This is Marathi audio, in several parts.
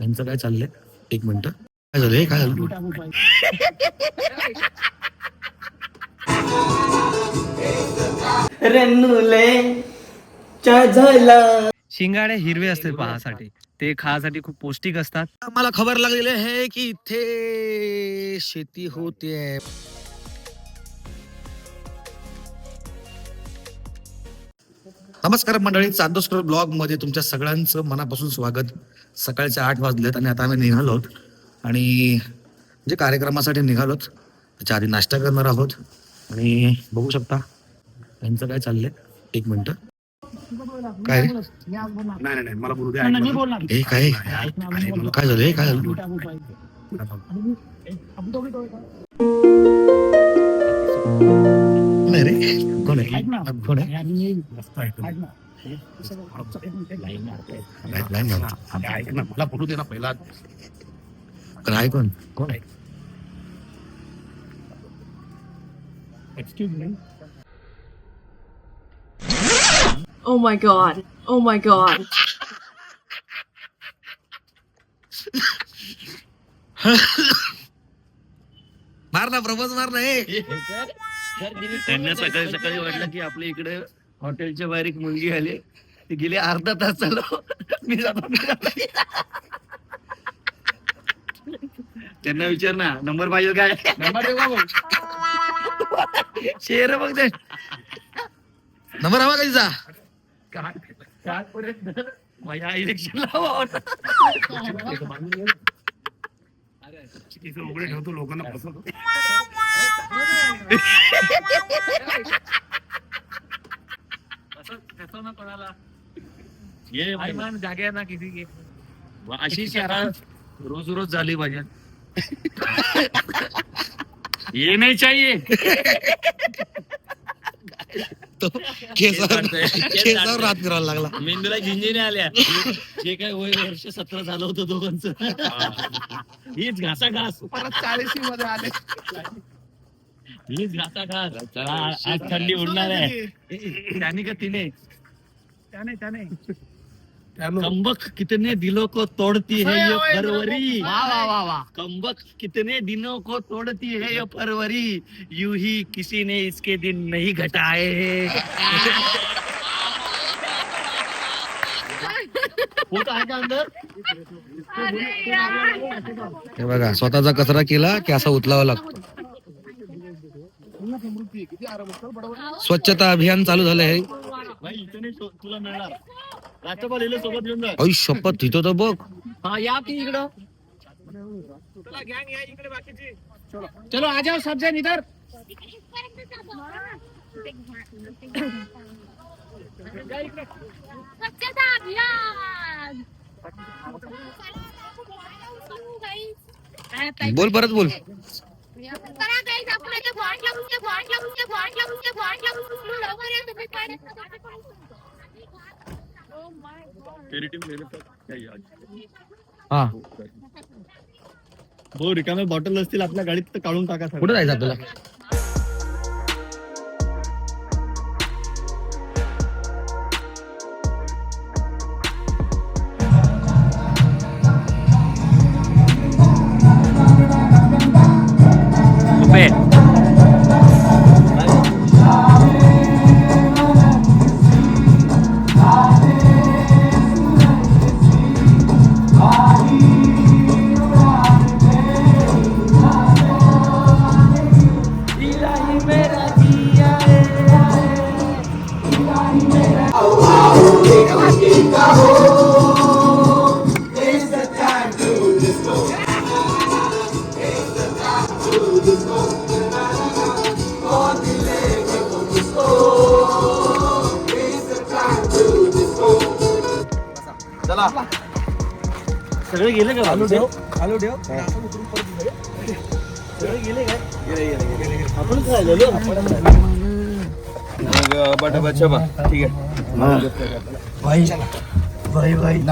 यांचं काय चाललंय? एक मिनिट. काय झालं? हे काय झालं? शिंगाडे हिरवे असतात पहासाठी. ते खासाठी खूप पौष्टिक असतात. मला खबर लागलेली आहे की इथे शेती होते. नमस्कार मंडळी चांदोस्कर ब्लॉगमध्ये तुमच्या सगळ्यांचं मनापासून स्वागत. सकाळचे आठ वाजलेत आणि आता आम्ही निघालोत आणि जे कार्यक्रमासाठी निघालोत त्याच्या आधी नाश्ता करणार आहोत. आणि बघू शकता यांचं काय चाललंय? एक मिनिट. काय? नाही नाही मला बोलू द्या हे काय? काय झालं? हे काय झालं? आहे रे. कोण आहे? कोण आहे? मला बोलू दे ना पहिला. काय कोण? कोण आहे? Oh my god. Oh my god. मार ना प्रपोज मार ना हे त्यांना सकाळी सकाळी वाटलं की आपल्या इकडे हॉटेलच्या बाहेर एक मुलगी आली. ती गेली अर्धा तास चालव. मी जातो. त्यांना विचार ना नंबर पाहिजे काय? शेअर बघ ते. नंबर हवा कधीचा कालपर्यंत माझ्या इलेक्शन लावा उघडे ठेवतो लोकांना फसवतो ये भाई जागे ना किसी की. अशी शहरात रोज रोज झाली पाहिजे ये नाही चाहिए. तो केसावर केसावर रात करायला लागला. मेंदूला झिंजिने आल्या. जे काय वय वर्ष सतरा झालं होतं दोघांचं. हीच घासा घास परत चाळीशी मध्ये आले. घासा चला, आज थंडी उडणार आहे. त्याने का तिने? त्याने त्याने. कम्बक कितने दिलों को तोड़ती है ये फरवरी? वाह वाह वाह वाह. कम्बक कितने दिनों को तोड़ती है ये फरवरी? यूं ही किसी ने इसके दिन नहीं घटाए है। का अंदर? हे बघा स्वतःचा कचरा केला की असा उचलावा लागतो. स्वच्छता अभियान चालू झालं आहे भाई इथं शो- तुला मिळणार राष्ट्रपाल इले सोबत घेऊन जा अई शपथ तिथं तर बघ हा या की इकडं चलो आ जाओ सब जन इधर स्वच्छता अभियान बोल परत बोल हा. हो रिकामे बॉटल असतील आपल्या गाडीत तर काढून टाका. कुठे जायचं तुला सगळे गेले का आलू ठेव आलू ठेव. सगळे गेले आपण खायलेलो ठीक आहे.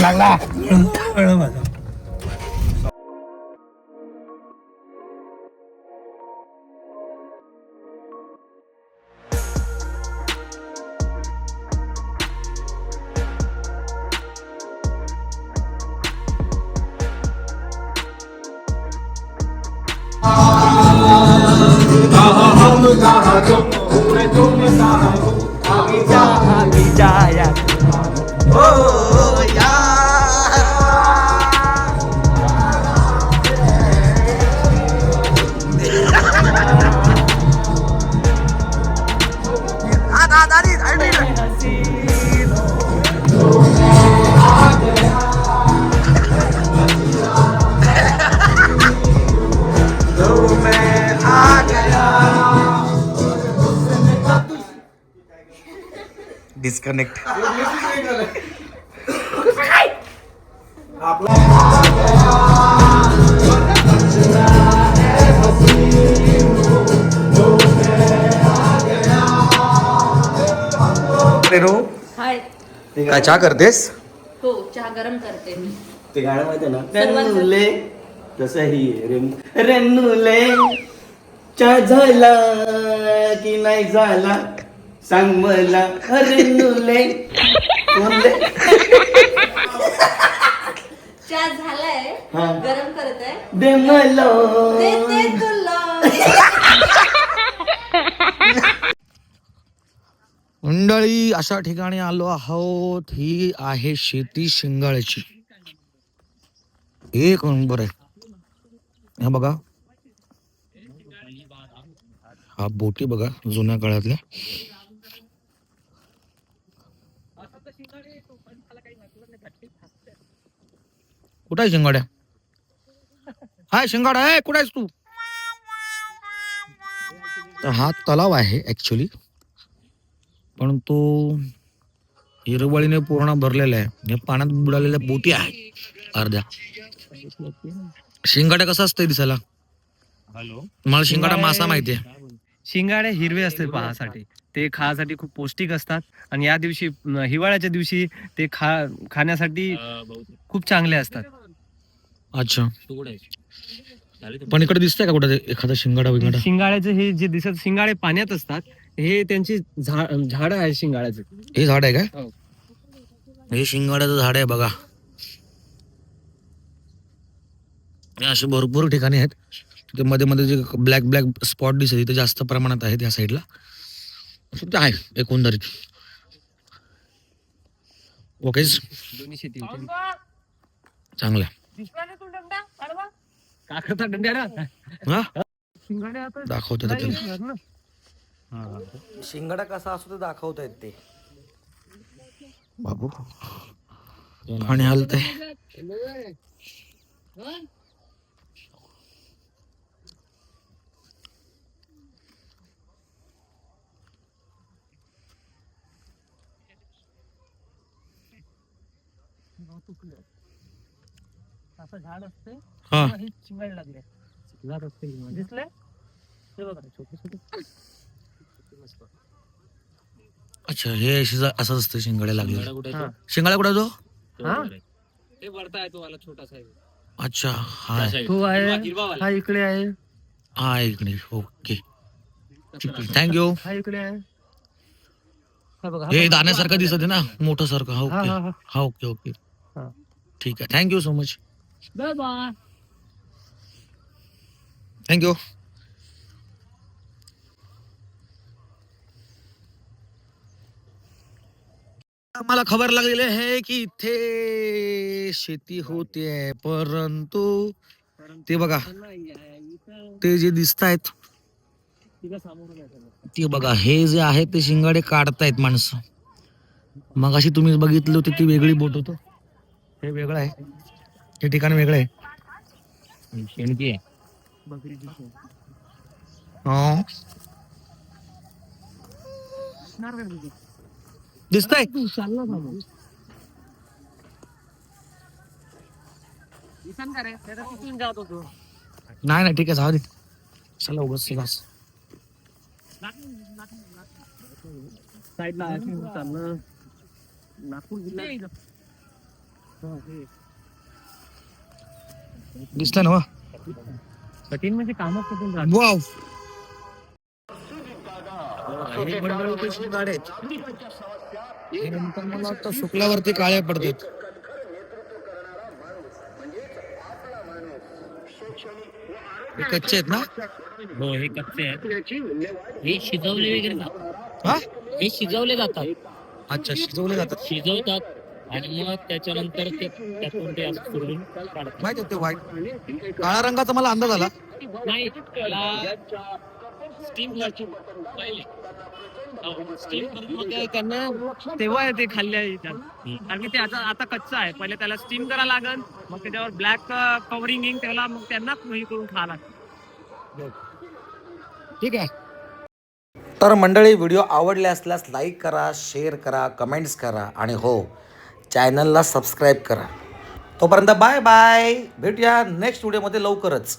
लागला. oh. Disconnect hi. काय चहा करतेस? हो चहा गरम करते मी. ते गाणं माहिती ना? रेनुले तसं ही आहे, रेन- रेनुले. चा झाला की नाही झाला? सांग मला रेनुले कोणले चहा झालाय. हा. गरम करत आहे. दे मला. देते तुला. मंडळी अशा ठिकाणी आलो आहोत. ही आहे शेती शिंगाळ्याची. एक नंबर आहे. हा बघा. हा बोटी बघा जुन्या काळातल्या. कुठं आहे शिंगाड्या? हाय शिंगाडा आहे कुठं आहेस तू? तर हा तलाव आहे ऍक्च्युली पण तो हिरवळीने पूर्ण भरलेला आहे. या पाण्यात बुडालेल्या बोटी आहेत अर्ध्या. शिंगाडा कसा असतंय दिसायला? मला शिंगाडा मासा माहिती आहे शिंगाडे हिरवे असते पाहासाठी. ते खाण्यासाठी खूप पौष्टिक असतात. आणि या दिवशी हिवाळ्याच्या दिवशी ते खा खाण्यासाठी खूप चांगले असतात. अच्छा. पण इकडे दिसतंय का कुठं एखादा शिंगाडा विंगाडा शिंगाड्याचे हे जे दिसत शिंगाडे पाण्यात असतात हे त्यांची झाड आहे शिंगाड्याचे. हे झाड आहे काय हो. हे शिंगाड्याचं झाड आहे बघा. असे भरपूर ठिकाणी आहेत. तिथे मध्ये मध्ये जे ब्लॅक ब्लॅक स्पॉट दिसत तिथे जास्त प्रमाणात आहेत या साईडला ते आहे एकंदरीत. ओके. चांगलं आहे. का करता डंड्याला हा? शिंगाडे कसा असतो ते दाखवत आहेत ते. बाबू आणि हलतंय असं झाड असते. हा. हे शिंगाडे लागले. असते दिसले? ते बघा. छोटे छोटे अच्छा हे शिजा- असंच असतं शिंगाड्या लागले हा. शिंगाडा कुठे तो? हा? ते वरता आहे तो वाला छोटासा आहे. अच्छा हा तो आहे. हा इकडे आहे. हा इकडे. ओके. थँक्यू हा इकडे आहे. हा बघा हा हे बघा. दाण्यासारखं दिसत आहे ना मोठं सारखं. हा हा ओके. हा हा. हा ओके ओके. हा. ठीक आहे. Thank you so much bye bye thank you मला खबर लागलेली आहे की इथे शेती होते परंतु ते बघा ते जे दिसत आहेत ते बघा हे जे आहे ते शिंगाडे काढतायत माणसं. मग अशी तुम्ही बघितली होती ती वेगळी बोट होतो. हे वेगळं आहे. हे ठिकाण वेगळं आहे. हो. दिसतंय. नाही नाही ठीक आहे जाऊ दे. चला उगाच बस साईडला नागपूर जिल्हा दिसतंय ना कठीण म्हणजे कामच कठीण राहतं. वाव. नंतर मला वाटतं सुकल्यावरती काळे पडतात. हे कच्चे आहेत ना? हो हे कच्चे आहेत. हे शिजवले वगैरे जातात. हा? हे शिजवले जातात. अच्छा शिजवले जातात. शिजवतात. आणि मग त्याच्यानंतर ते त्यातून ते असं सोडून काढतात. माहिती ते व्हाईट काळ्या रंगाचा मला अंदाज आला. नाही त्याला स्टीम पहिले. स्टीम करून मग त्यांना तेव्हा ते खाल्ल्या येतात कारण की ते आता आता कच्चा आहे. पहिले त्याला स्टीम करा लागल मग त्याच्यावर ब्लॅक कव्हरिंग येईल त्याला मग त्यांना हे करून खा लागतं ठीक आहे. तर मंडळी व्हिडिओ आवडले असल्यास लाईक करा शेअर करा कमेंट्स करा. आणि हो चॅनलला सबस्क्राईब करा. तोपर्यंत बाय बाय. भेटूया नेक्स्ट व्हिडिओमध्ये लवकरच.